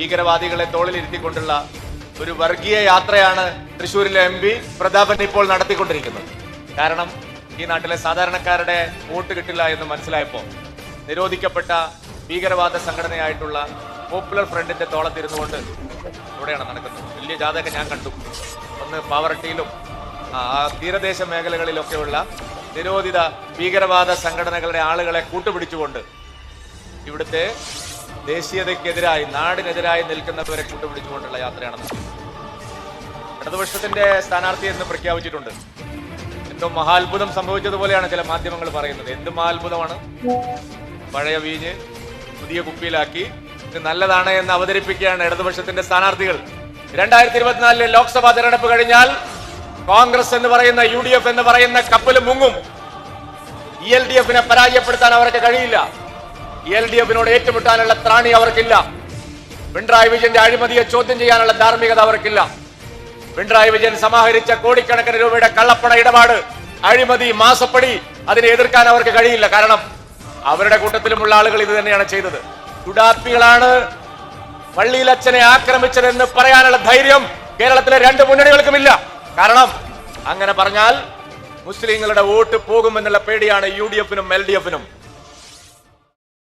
ഭീകരവാദികളെ തോളിലിരുത്തിക്കൊണ്ടുള്ള ഒരു വർഗീയ യാത്രയാണ് തൃശ്ശൂരിലെ എം പി പ്രതാപൻ ഇപ്പോൾ നടത്തിക്കൊണ്ടിരിക്കുന്നത്. കാരണം ഈ നാട്ടിലെ സാധാരണക്കാരുടെ വോട്ട് കിട്ടില്ല എന്ന് മനസ്സിലായപ്പോൾ നിരോധിക്കപ്പെട്ട ഭീകരവാദ സംഘടനയായിട്ടുള്ള പോപ്പുലർ ഫ്രണ്ടിന്റെ തോളത്തിരുന്നു കൊണ്ട് ഇവിടെയാണ് നടക്കുന്നത്. വലിയ ജാഥയൊക്കെ ഞാൻ കണ്ടു. ഒന്ന് പാവറട്ടിയിലും തീരദേശ മേഖലകളിലൊക്കെയുള്ള നിരോധിത ഭീകരവാദ സംഘടനകളുടെ ആളുകളെ കൂട്ടുപിടിച്ചുകൊണ്ട് ഇവിടുത്തെ ദേശീയതയ്ക്കെതിരായി നാടിനെതിരായി നിൽക്കുന്നവരെ കൂട്ടുപിടിച്ചുകൊണ്ടുള്ള യാത്രയാണെന്ന്. ഇടതുപക്ഷത്തിന്റെ സ്ഥാനാർത്ഥി എന്ന് പ്രഖ്യാപിച്ചിട്ടുണ്ട്. എന്തോ മഹാത്ഭുതം സംഭവിച്ചതുപോലെയാണ് ചില മാധ്യമങ്ങൾ പറയുന്നത്. എന്ത് മഹാത്ഭുതമാണ്? പഴയ വീഞ്ഞ് പുതിയ കുപ്പിയിലാക്കി. ഇത് നല്ലതാണ് എന്ന് അവതരിപ്പിക്കുകയാണ് ഇടതുപക്ഷത്തിന്റെ സ്ഥാനാർത്ഥികൾ. രണ്ടായിരത്തി ഇരുപത്തിനാലിലെ ലോക്സഭാ തെരഞ്ഞെടുപ്പ് കഴിഞ്ഞാൽ കോൺഗ്രസ് എന്ന് പറയുന്ന യു ഡി എഫ് എന്ന് പറയുന്ന കപ്പൽ മുങ്ങും. ഇ എൽ ഡി എഫിനെ പരാജയപ്പെടുത്താൻ അവർക്ക് കഴിയില്ല. എൽ ഡി എഫിനോട് ഏറ്റുമുട്ടാനുള്ള ത്രാണി അവർക്കില്ല. പിണറായി വിജയന്റെ അഴിമതിയെ ചോദ്യം ചെയ്യാനുള്ള ധാർമ്മികത അവർക്കില്ല. പിണറായി വിജയൻ സമാഹരിച്ച കോടിക്കണക്കിന് രൂപയുടെ കള്ളപ്പണ ഇടപാട് അഴിമതി മാസപ്പടി അതിനെ എതിർക്കാൻ അവർക്ക് കഴിയില്ല. കാരണം അവരുടെ കൂട്ടത്തിലുമുള്ള ആളുകൾ ഇത് തന്നെയാണ് ചെയ്തത്. ചുടാപ്പികളാണ് പള്ളിയിലച്ഛനെ ആക്രമിച്ചതെന്ന് പറയാനുള്ള ധൈര്യം കേരളത്തിലെ രണ്ട് മുന്നണികൾക്കുമില്ല. കാരണം അങ്ങനെ പറഞ്ഞാൽ മുസ്ലിങ്ങളുടെ വോട്ട് പോകുമെന്നുള്ള പേടിയാണ് യു ഡി എഫിനും എൽ ഡി എഫിനും.